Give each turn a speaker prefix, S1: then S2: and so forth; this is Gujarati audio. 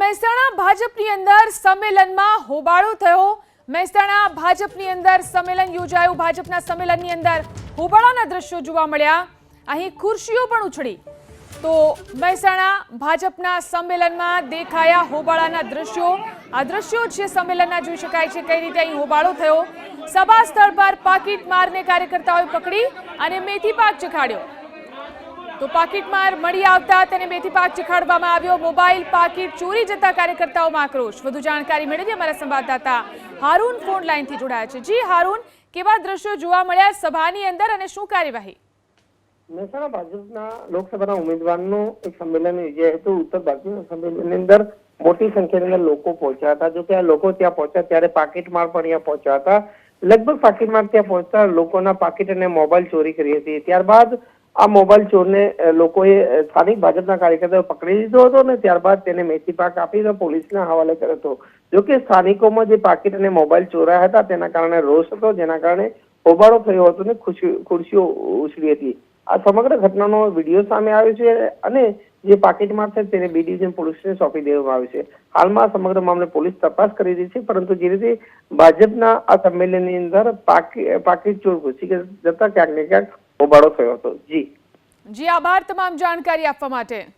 S1: મહેસાણા ભાજપની અંદર સંમેલનમાં હોબાળો થયો. મહેસાણા ભાજપની અંદર સંમેલન યોજાયું. ભાજપના સંમેલનની અંદર હોબાળાના દ્રશ્યો જોવા મળ્યા. અહીં ખુરશીઓ પણ ઉછળી. તો મહેસાણા ભાજપના સંમેલનમાં દેખાયા હોબાળાના દ્રશ્યો. આ દ્રશ્યો છે સંમેલનના, જોઈ શકાય છે કઈ રીતે અહીં હોબાળો થયો. સભા સ્થળ પર પાકીટ મારને કાર્યકર્તાઓએ પકડી અને મેથી પાક ચખાડ્યો તો પાકીટમાર મળી આવતા તેને બેથી પાક ચખાડવામાં આવ્યો. મોબાઈલ, પાકીટ, ચોરી જતા કાર્યકર્તાઓમાં આક્રોશ. વધુ જાણકારી મેળવી અમારા સંવાદદાતા હારૂન ફોન લાઈનથી જોડાયા છે. જી હારૂન, કેવા દ્રશ્યો જોવા મળ્યા સભાની અંદર અને શું કાર્યવાહી?
S2: મહેસાણા ભાજપના લોકસભાના ઉમેદવારનું એક સંમેલન યોજાયું હતું. ઉત્તર ભારતીય સંમેલનની અંદર મોટી સંખ્યાની અંદર લોકો પહોંચ્યા હતા. જો કે આ લોકો ત્યાં પહોંચ્યા ત્યારે પાકીટમાર પણ અહીંયા પહોંચ્યા હતા. લગભગ પાકીટમાર ત્યાં પહોંચતા લોકોના પાકીટ અને મોબાઈલ ચોરી કરી હતી. ત્યારબાદ આ મોબાઈલ ચોરને લોકોએ સ્થાનિક ભાજપના કાર્યકર્તાઓ પકડી લીધો હતો ને ત્યારબાદ તેને મેથી પાક આપીને પોલીસના હવાલે કર્યો હતો. જોકે સ્થાનિકોમાં જે પાકીટ અને મોબાઈલ ચોરાયા હતા તેના કારણે રોષ હતો, જેના કારણે હોબાળો થયો હતો ને ખુરશી ખુરશીઓ ઉછળી હતી. આ સમગ્ર ઘટનાનો વીડિયો સામે આવ્યો છે અને જે પાકીટમાં છે તેને બી ડિવિઝન પોલીસને સોંપી દેવામાં આવ્યું છે. હાલમાં સમગ્ર મામલે પોલીસ તપાસ કરી રહી છે, પરંતુ જે રીતે ભાજપના આ સંમેલનની અંદર પાકી પાકીટ ચોર ઘૂસી જતા ક્યાંક ને ક્યાંક હોબાળો થયો હતો. જી.
S1: જી આભાર તમામ જાણકારી આપવા માટે.